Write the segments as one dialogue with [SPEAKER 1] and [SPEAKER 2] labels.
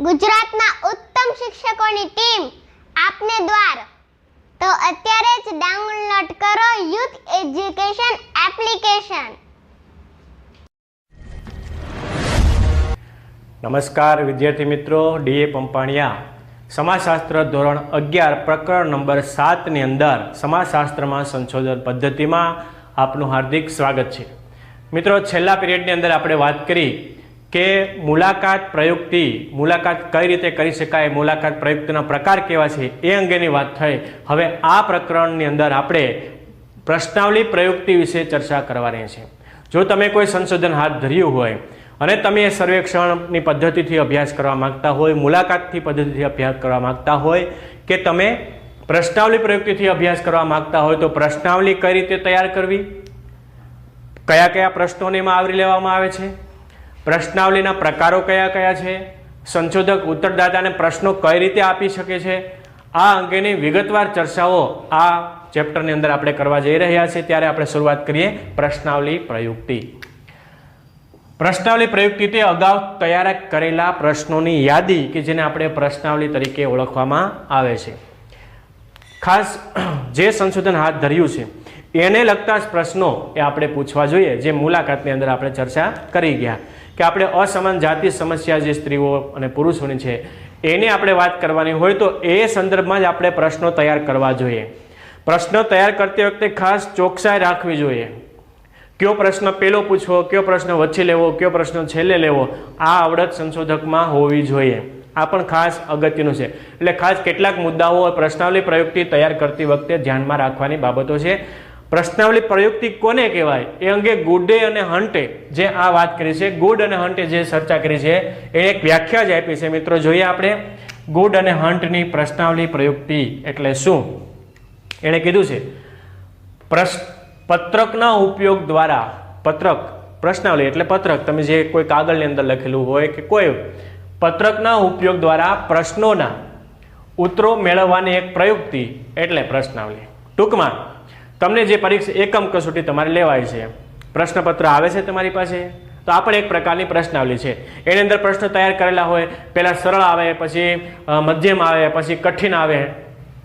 [SPEAKER 1] ગુજરાતના ઉત્તમ શિક્ષકોની ટીમ આપને દ્વાર. તો અત્યારે જ ડાઉનલોડ કરો યુથ એજ્યુકેશન એપ્લિકેશન.
[SPEAKER 2] નમસ્કાર, વિદ્યાર્થી મિત્રો. D A Pampaniya. સમાજશાસ્ત્ર ધોરણ અગિયાર, પ્રકરણ નંબર સાતની અંદર સમાજશાસ્ત્રમાં સંશોધન પદ્ધતિમાં આપનું હાર્દિક સ્વાગત છે. મિત્રો, છેલ્લા પિરિયડની અંદર આપણે વાત કરી કે મુલાકાત પ્રયુક્તિ, મુલાકાત કઈ રીતે કરી શકાય, મુલાકાત પ્રયુક્તિના પ્રકાર કેવા છે, એ અંગેની વાત થઈ. હવે આ પ્રકરણની અંદર આપણે પ્રશ્નાવલી પ્રયુક્તિ વિશે ચર્ચા કરવાની છે. જો તમે કોઈ સંશોધન હાથ ધર્યું હોય અને તમે એ સર્વેક્ષણની પદ્ધતિથી અભ્યાસ કરવા માંગતા હોય, મુલાકાતથી પદ્ધતિથી અભ્યાસ કરવા માગતા હોય કે તમે પ્રશ્નાવલી પ્રયુક્તિથી અભ્યાસ કરવા માંગતા હોય તો પ્રશ્નાવલી કઈ રીતે તૈયાર કરવી? કયા કયા પ્રશ્નોને એમાં આવરી લેવામાં આવે છે? પ્રશ્નાવલીના પ્રકારો કયા કયા છે? સંશોધક ઉત્તરદાતાને પ્રશ્નો કઈ રીતે આપી શકે છે? આ અંગેની વિગતવાર ચર્ચાઓ આ ચેપ્ટરની અંદર આપણે કરવા જઈ રહ્યા છીએ. ત્યારે આપણે શરૂઆત કરીએ પ્રશ્નાવલી પ્રયુક્તિ. પ્રશ્નાવલી પ્રયુક્તિ તે અગાઉ તૈયાર કરેલા પ્રશ્નોની યાદી કે જેને આપણે પ્રશ્નાવલી તરીકે ઓળખવામાં આવે છે. ખાસ જે સંશોધન હાથ ધર્યું છે એને લગતા જ પ્રશ્નો એ આપણે પૂછવા જોઈએ, જે મુલાકાતની અંદર આપણે ચર્ચા કરી ગયા. કે આપણે અસમાન જાતિ સમસ્યા જે સ્ત્રીઓ અને પુરુષોની છે, એને આપણે વાત કરવાની હોય તો એ સંદર્ભમાં જ આપણે પ્રશ્નો તૈયાર કરવા જોઈએ. પ્રશ્નો તૈયાર કરતી વખતે ખાસ ચોકસાઈ રાખવી જોઈએ. કયો પ્રશ્ન પહેલો પૂછવો, કયો પ્રશ્ન વચ્ચે લેવો, કયો પ્રશ્ન છેલ્લે લેવો, આ આવડત સંશોધકમાં હોવી જોઈએ. આ પણ ખાસ અગત્યનું છે. એટલે ખાસ કેટલાક મુદ્દાઓ, પ્રશ્નાવલી પ્રયુક્તિ તૈયાર કરતી વખતે ધ્યાનમાં રાખવાની બાબતો છે. પ્રશ્નાવલી પ્રયુક્તિ કોને કહેવાય? એ અંગે ગુડે અને હન્ટે જે આ વાત કરી છે, ગુડ અને હન્ટે જે ચર્ચા કરી છે, એ એક વ્યાખ્યા જ આપી છે. મિત્રો, જોઈએ આપણે ગુડ અને હન્ટની પ્રશ્નાવલી પ્રયુક્તિ એટલે શું? એણે કીધું છે પ્રશ્ન પત્રકના ઉપયોગ દ્વારા, પત્રક, પ્રશ્નાવલી એટલે પત્રક, તમે જે કોઈ કાગળની અંદર લખેલું હોય કે કોઈ, પત્રકના ઉપયોગ દ્વારા પ્રશ્નોના ઉત્તરો મેળવવાની એક પ્રયુક્તિ એટલે પ્રશ્નાવલી. ટૂંકમાં તમને જે પરીક્ષા એકમ કસોટી તમારે લેવાય છે, પ્રશ્નપત્ર આવે છે તમારી પાસે? તો આ પણ એક પ્રકારની પ્રશ્નાવલી છે. એની અંદર પ્રશ્નો તૈયાર કરેલા હોય, પહેલાં સરળ આવે, પછી મધ્યમ આવે, પછી કઠિન આવે,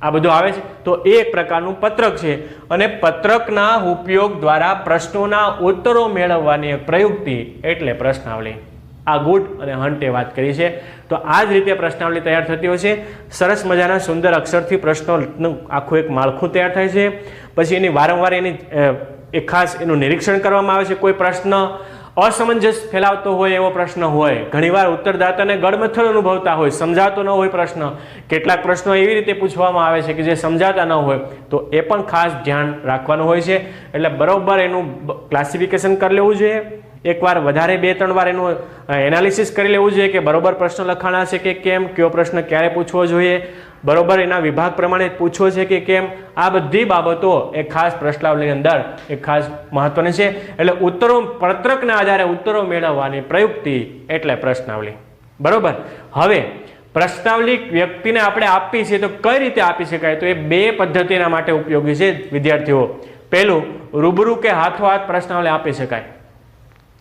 [SPEAKER 2] આ બધું આવે છે. તો એ એક પ્રકારનું પત્રક છે. અને પત્રકના ઉપયોગ દ્વારા પ્રશ્નોના ઉત્તરો મેળવવાની પ્રયુક્તિ એટલે પ્રશ્નાવલી. આ ગુડ અને હન્ટે વાત કરી છે. તો આ જ રીતે પ્રશ્નાવલી તૈયાર થતી હોય છે. સરસ મજાના સુંદર અક્ષરથી પ્રશ્નોનું આખું એક માળખું તૈયાર થાય છે. પછી એની વારંવાર એની એક ખાસ એનું નિરીક્ષણ કરવામાં આવે છે. કોઈ પ્રશ્ન અસમંજસ ફેલાવતો હોય એવો પ્રશ્ન હોય, ઘણીવાર ઉત્તરદાતાને ગડમથળ અનુભવતા હોય, સમજાતો ન હોય પ્રશ્ન, કેટલાક પ્રશ્નો એવી રીતે પૂછવામાં આવે છે કે જે સમજાતા ન હોય, તો એ પણ ખાસ ધ્યાન રાખવાનું હોય છે. એટલે બરોબર એનું ક્લાસિફિકેશન કરી લેવું જોઈએ. એકવાર વધારે બે, ત્રણ વાર એનું એનાલિસિસ કરી લેવું જોઈએ કે બરોબર પ્રશ્ન લખાણા છે કે કેમ, કયો પ્રશ્ન ક્યારે પૂછવો જોઈએ, બરોબર એના વિભાગ પ્રમાણે પૂછવો છે કે કેમ, આ બધી બાબતો એ ખાસ પ્રશ્નાવલીની અંદર એ ખાસ મહત્વની છે. એટલે ઉત્તરો પત્રકના આધારે ઉત્તરો મેળવવાની પ્રયુક્તિ એટલે પ્રશ્નાવલી. બરોબર? હવે પ્રશ્નાવલી વ્યક્તિને આપણે આપી છે તો કઈ રીતે આપી શકાય? તો એ બે પદ્ધતિના માટે ઉપયોગી છે વિદ્યાર્થીઓ. પહેલું, રૂબરૂ કે હાથો હાથ પ્રશ્નાવલી આપી શકાય.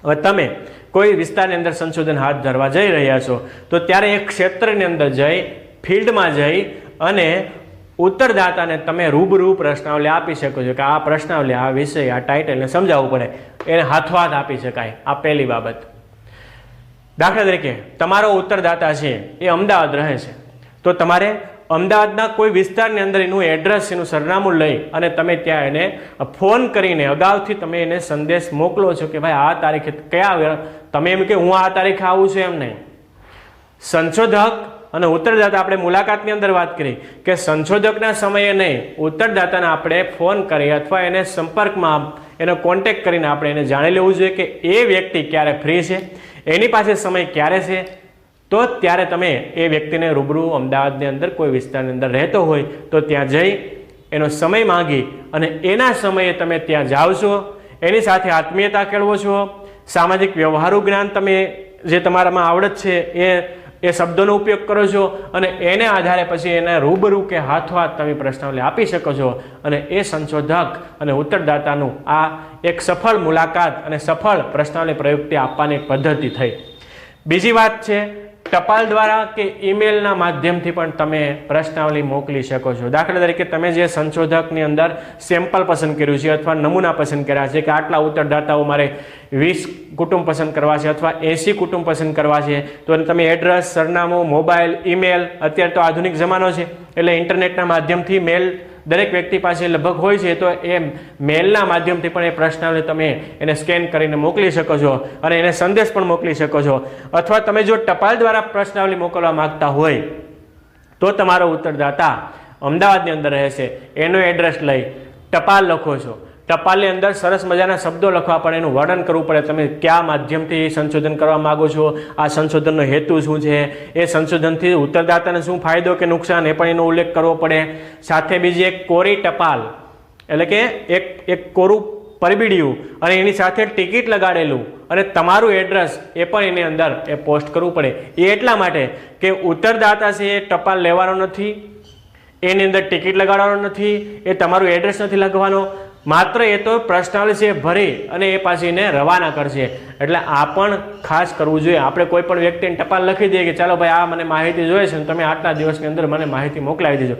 [SPEAKER 2] હવે તમે કોઈ વિસ્તારની અંદર સંશોધન હાથ ધરવા જઈ રહ્યા છો, તો ત્યારે એક ક્ષેત્રની અંદર જઈ, ફિલ્ડમાં જઈ અને ઉત્તરદાતાને તમે રૂબરૂ પ્રશ્નાવલી આપી શકો છો કે આ પ્રશ્નાવલી, આ વિષય, આ ટાઇટલને સમજાવવું પડે. એને હાથોહાથ આપી શકાય. આ પહેલી બાબત. દાખલા તરીકે, તમારો ઉત્તરદાતા છે, એ અમદાવાદ રહે છે. તો તમારે અમદાવાદના કોઈ વિસ્તારની અંદર એનું એડ્રેસ એનું સરનામું લઈ અને તમે ત્યાં એને ફોન કરીને અગાઉથી તમે એને સંદેશ મોકલો છો કે ભાઈ, આ તારીખે કયા તમે એમ કે હું આ તારીખે આવું છું એમ નહીં. સંશોધક અને ઉત્તરદાતા, આપણે મુલાકાતની અંદર વાત કરી કે સંશોધકના સમયે નહીં, ઉત્તરદાતાને આપણે ફોન કરી અથવા એને સંપર્કમાં એનો કોન્ટેક્ટ કરીને આપણે એને જાણી લેવું જોઈએ કે એ વ્યક્તિ ક્યારે ફ્રી છે, એની પાસે સમય ક્યારે છે તો ત્યારે તમે એ વ્યક્તિને રૂબરૂ અમદાવાદની અંદર કોઈ વિસ્તારની અંદર રહેતો હોય, તો ત્યાં જઈ એનો સમય માંગી અને એના સમયે તમે ત્યાં જાઓ છો, એની સાથે આત્મીયતા કેળવો છો. સામાજિક વ્યવહારુ જ્ઞાન તમે જે તમારામાં આવડત છે એ એ શબ્દોનો ઉપયોગ કરો છો અને એને આધારે પછી એને રૂબરૂ કે હાથોહાથ તમે પ્રશ્નાવલી આપી શકો છો અને એ સંશોધક અને ઉત્તરદાતાનું આ એક સફળ મુલાકાત અને સફળ પ્રશ્નાવલી પ્રયુક્તિ આપવાની પદ્ધતિ થઈ. બીજી વાત છે ટપાલ દ્વારા કે ઈમેલના માધ્યમથી પણ તમે પ્રશ્નાવલી મોકલી શકો છો. દાખલા તરીકે તમે જે સંશોધકની અંદર સેમ્પલ પસંદ કર્યું છે અથવા નમૂના પસંદ કર્યા છે કે આટલા ઉત્તરદાતાઓ મારે વીસ કુટુંબ પસંદ કરવા છે અથવા એંસી કુટુંબ પસંદ કરવા છે, તો તમે એડ્રેસ, સરનામું, મોબાઈલ, ઈમેલ, અત્યારે તો આધુનિક જમાનો છે, એટલે ઇન્ટરનેટના માધ્યમથી મેલ દરેક વ્યક્તિ પાસે લગભગ હોય છે, તો એ મેલના માધ્યમથી પણ એ પ્રશ્નાવલી તમે એને સ્કેન કરીને મોકલી શકો છો અને એને સંદેશ પણ મોકલી શકો છો. અથવા તમે જો ટપાલ દ્વારા પ્રશ્નાવલી મોકલવા માંગતા હોય, તો તમારો ઉત્તરદાતા અમદાવાદની અંદર રહેશે. એનો એડ્રેસ લઈ ટપાલ લખો છો. ટપાલની અંદર સરસ મજાના શબ્દો લખવા પડે, એનું વર્ણન કરવું પડે. તમે કયા માધ્યમથી સંશોધન કરવા માગો છો? આ સંશોધનનો હેતુ શું છે? એ સંશોધનથી ઉત્તરદાતાને શું ફાયદો કે નુકસાન એ પણ એનો ઉલ્લેખ કરવો પડે. સાથે બીજી એક કોરી ટપાલ, એટલે કે એક એક કોરું પરબીડિયું, અને એની સાથે ટિકિટ લગાડેલું, અને તમારું એડ્રેસ એ પણ એની અંદર એ પોસ્ટ કરવું પડે. એ એટલા માટે કે ઉત્તરદાતા છે એ ટપાલ લેવાનો નથી, એની અંદર ટિકિટ લગાડવાનો નથી, એ તમારું એડ્રેસ નથી લખવાનો માત્ર એ તો પ્રશ્નાવલી છે ભરી અને એ પાછી એને રવાના કરશે. એટલે આ પણ ખાસ કરવું જોઈએ. આપણે કોઈ પણ વ્યક્તિને ટપાલ લખી દઈએ કે ચાલો ભાઈ આ મને માહિતી જોઈએ છે તમે આટલા દિવસની અંદર મને માહિતી મોકલાવી દેજો.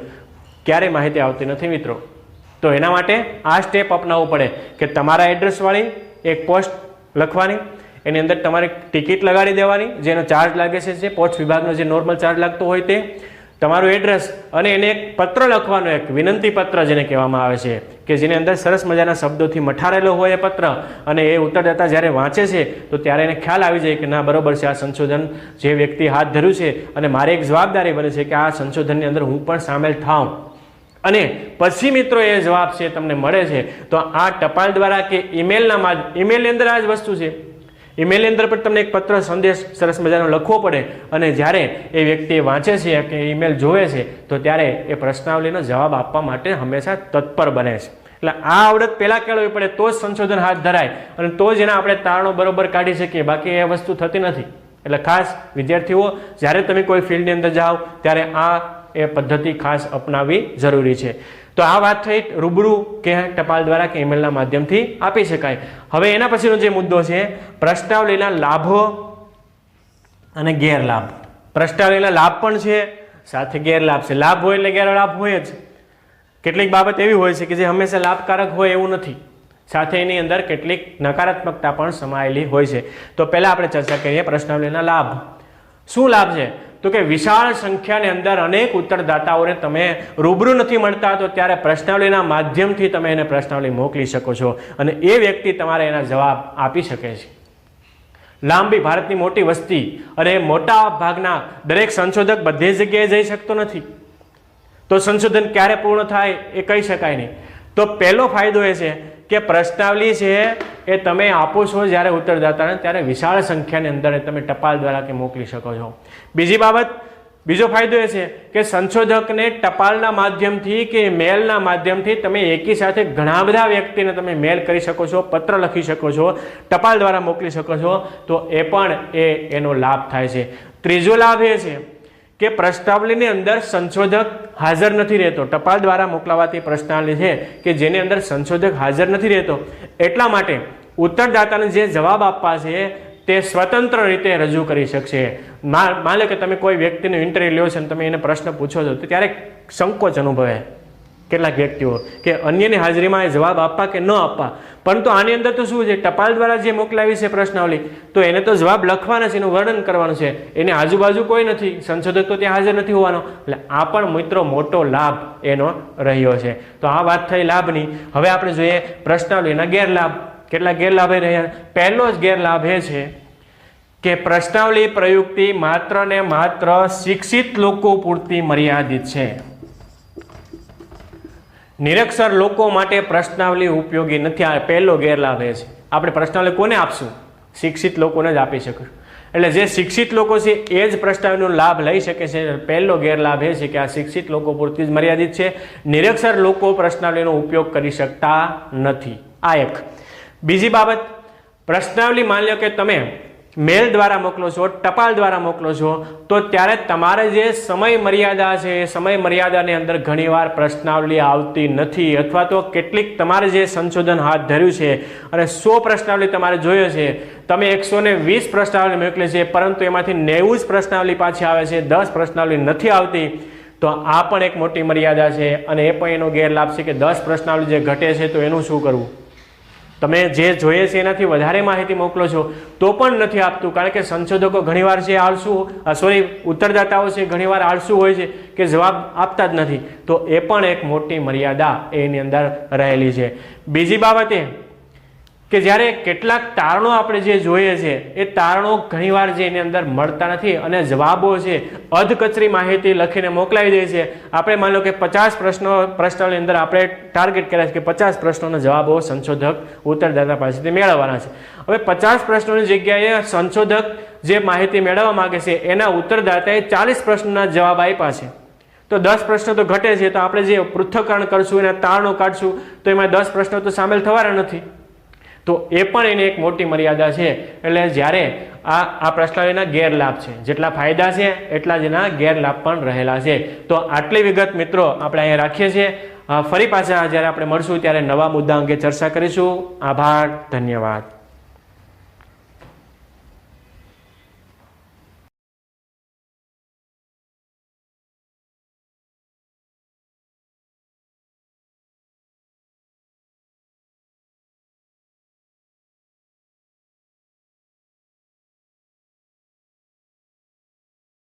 [SPEAKER 2] ક્યારેય માહિતી આવતી નથી મિત્રો. તો એના માટે આ સ્ટેપ અપનાવવું પડે કે તમારા એડ્રેસવાળી એક પોસ્ટ લખવાની, એની અંદર તમારે ટિકિટ લગાડી દેવાની, જેનો ચાર્જ લાગે છે જે પોસ્ટ વિભાગનો જે નોર્મલ ચાર્જ લાગતો હોય તે. તમારું એડ્રેસ અને એને એક પત્ર લખવાનો એક વિનંતી પત્ર જેને કહેવામાં આવે છે, કે જેની અંદર સરસ મજાના શબ્દોથી મઠારેલો હોય એ પત્ર અને એ ઉત્તરદાતા જ્યારે વાંચે છે, તો ત્યારે એને ખ્યાલ આવી જાય કે ના, બરોબર છે, આ સંશોધન જે વ્યક્તિ હાથ ધર્યું છે અને મારી એક જવાબદારી બને છે કે આ સંશોધનની અંદર હું પણ સામેલ થાઉં. અને પછી મિત્રો એ જવાબ છે, તમને મળે છે, તો આ ટપાલ દ્વારા કે ઈમેલના માધ્યમ ઈમેલની અંદર આ જ વસ્તુ છે. ઈમેલની અંદર પણ તમને એક પત્ર, સંદેશ સરસ મજાનો લખવો પડે. અને જ્યારે એ વ્યક્તિ વાંચે છે કે ઈમેલ જોવે છે, તો ત્યારે એ પ્રશ્નાવલીનો જવાબ આપવા માટે હંમેશા તત્પર બને છે. એટલે આ આવડત પહેલાં કેળવવી પડે, તો જ સંશોધન હાથ ધરાય. અને તો જ એના આપણે તારણો બરોબર કાઢી શકીએ. બાકી એ વસ્તુ થતી નથી. એટલે ખાસ વિદ્યાર્થીઓ, જ્યારે તમે કોઈ ફિલ્ડની અંદર જાઓ, ત્યારે આ એ પદ્ધતિ ખાસ અપનાવવી જરૂરી છે. તો આ વાત થઈ, રૂબરૂ કે ટપાલ દ્વારા કે ઈમેલના માધ્યમથી આપી શકાય. હવે એના પછીનો જે મુદ્દો છે પ્રશ્નાવલીના લાભો અને ગેરલાભ. પ્રશ્નાવલીના લાભ પણ છે, સાથે ગેરલાભ છે. લાભ હોય એટલે ગેરલાભ હોય જ. કેટલીક બાબત એવી હોય છે કે જે હંમેશા લાભકારક હોય એવું નથી. સાથે એની અંદર કેટલીક નકારાત્મકતા પણ સમાયેલી હોય છે. તો પહેલાં આપણે ચર્ચા કરીએ પ્રશ્નાવલીના લાભ. શું લાભ છે? તો કે વિશાળ સંખ્યાની અંદર અનેક ઉત્તરદાતાઓને તમે રૂબરૂ નથી મળતા, તો ત્યારે પ્રશ્નાવલીના માધ્યમથી તમે એને પ્રશ્નાવલી મોકલી શકો છો અને એ વ્યક્તિ તમારે એના જવાબ આપી શકે છે. લાંબી ભારતની મોટી વસ્તી અને મોટા ભાગના દરેક સંશોધક બધી જગ્યાએ જઈ શકતો નથી. તો સંશોધન ક્યારે પૂર્ણ થાય એ કહી શકાય નહીં. તો પહેલો ફાયદો એ છે કે પ્રશ્નાવલી છે એ તમે આપો છો જ્યારે ઉત્તરદાતાને, ત્યારે વિશાળ સંખ્યાની અંદર તમે ટપાલ દ્વારા કે મોકલી શકો છો. બીજી બાબત, બીજો ફાયદો એ છે કે સંશોધકને ટપાલના માધ્યમથી કે મેલના માધ્યમથી તમે એકી સાથે ઘણા બધા વ્યક્તિને તમે મેલ કરી શકો છો, પત્ર લખી શકો છો, ટપાલ દ્વારા મોકલી શકો છો. તો એ પણ એ, એનો લાભ થાય છે. ત્રીજો લાભ એ છે કે પ્રશ્નાવલીની અંદર સંશોધક હાજર નથી રહેતો. ટપાલ દ્વારા મોકલાવાતી પ્રશ્નાવલી છે કે જેની અંદર સંશોધક હાજર નથી રહેતો. એટલા માટે ઉત્તરદાતાને જે જવાબ આપવા છે તે સ્વતંત્ર રીતે રજૂ કરી શકશે. માની લો કે તમે કોઈ વ્યક્તિનું ઇન્ટરવ્યુ લ્યો છો અને તમે એને પ્રશ્ન પૂછો છો, તો ત્યારે સંકોચ અનુભવે. કેટલાક વ્યક્તિઓ કે અન્યની હાજરીમાં એ જવાબ આપવા કે ન આપવા. પરંતુ આની અંદર તો શું છે? ટપાલ દ્વારા જે મોકલાવી છે પ્રશ્નાવલી, તો એને તો જવાબ લખવાના છે, એનું વર્ણન કરવાનું છે. એની આજુબાજુ કોઈ નથી. સંશોધક તો ત્યાં હાજર નથી હોવાનો. એટલે આ પણ મિત્રો મોટો લાભ એનો રહ્યો છે. તો આ વાત થઈ લાભની. હવે આપણે જોઈએ પ્રશ્નાવલીના ગેરલાભ. કેટલા ગેરલાભ રહ્યા? પહેલો જ ગેરલાભ એ છે કે પ્રશ્નાવલી પ્રયુક્તિ માત્ર ને માત્ર શિક્ષિત લોકો પૂરતી મર્યાદિત છે. નિરક્ષર લોકો માટે પ્રશ્નાવલી ઉપયોગી નથી. આ પહેલો ગેરલાભ એ છે. આપણે પ્રશ્નાવલી કોને આપશું? શિક્ષિત લોકોને જ આપી શકીશું. એટલે જે શિક્ષિત લોકો છે, એ જ પ્રશ્નાવલીનો લાભ લઈ શકે છે. પહેલો ગેરલાભ એ છે કે આ શિક્ષિત લોકો પૂરતી જ મર્યાદિત છે. નિરક્ષર લોકો પ્રશ્નાવલીનો ઉપયોગ કરી શકતા નથી. આ એક. બીજી બાબત, પ્રશ્નાવલી માની લો કે તમે મેલ દ્વારા મોકલો છો, ટપાલ દ્વારા મોકલો છો, તો ત્યારે તમારે જે સમય મર્યાદા છે, એ સમય મર્યાદાની અંદર ઘણીવાર પ્રશ્નાવલી આવતી નથી. અથવા તો કેટલીક તમારે જે સંશોધન હાથ ધર્યું છે અને સો પ્રશ્નાવલી તમારે જોઈએ છે, તમે એકસો ને વીસ પ્રશ્નાવલી મોકલી છે, પરંતુ એમાંથી નેવું જ પ્રશ્નાવલી પાછી આવે છે, દસ પ્રશ્નાવલી નથી આવતી, તો આ પણ એક મોટી મર્યાદા છે અને એ પણ એનો ગેરલાભ છે કે દસ પ્રશ્નાવલી જે ઘટે છે, તો એનું શું કરવું? તમે જે જોઈએ છે એનાથી વધારે માહિતી મોકલો છો, તો પણ નથી આપતું, કારણ કે સંશોધકો ઘણીવાર છે આળસુ સોરી ઉત્તરદાતાઓ છે, ઘણીવાર આળસુ હોય છે કે જવાબ આપતા જ નથી. તો એ પણ એક મોટી મર્યાદા એની અંદર રહેલી છે. બીજી બાબત કે જ્યારે કેટલાક તારણો આપણે જે જોઈએ છે, એ તારણો ઘણીવાર જે એની અંદર મળતા નથી અને જવાબો છે, અધકચરી માહિતી લખીને મોકલાવી દે છે. આપણે માની લો કે પચાસ પ્રશ્નો, પ્રશ્નોની અંદર આપણે ટાર્ગેટ કર્યા છે કે પચાસ પ્રશ્નોના જવાબો સંશોધક, ઉત્તરદાતા પાસેથી મેળવવાના છે. હવે પચાસ પ્રશ્નોની જગ્યાએ સંશોધક જે માહિતી મેળવવા માગે છે, એના ઉત્તરદાતાએ ચાલીસ પ્રશ્નોના જવાબ આપ્યા છે. તો દસ પ્રશ્નો તો ઘટે છે, તો આપણે જે પૃથ્થકરણ કરશું, એના તારણો કાઢશું, તો એમાં દસ પ્રશ્નો તો સામેલ થવાના નથી. તો એ પણ એની એક મોટી મર્યાદા છે. એટલે જ્યારે આ આ પ્રશ્નાવલીના ગેરલાભ છે. જેટલા ફાયદા છે, એટલા જ એના ગેરલાભ પણ રહેલા છે. તો આટલી વિગત મિત્રો આપણે અહીંયા રાખીએ છીએ. ફરી પાછા જ્યારે આપણે મળશું ત્યારે નવા મુદ્દા અંગે ચર્ચા કરીશું. આભાર, ધન્યવાદ.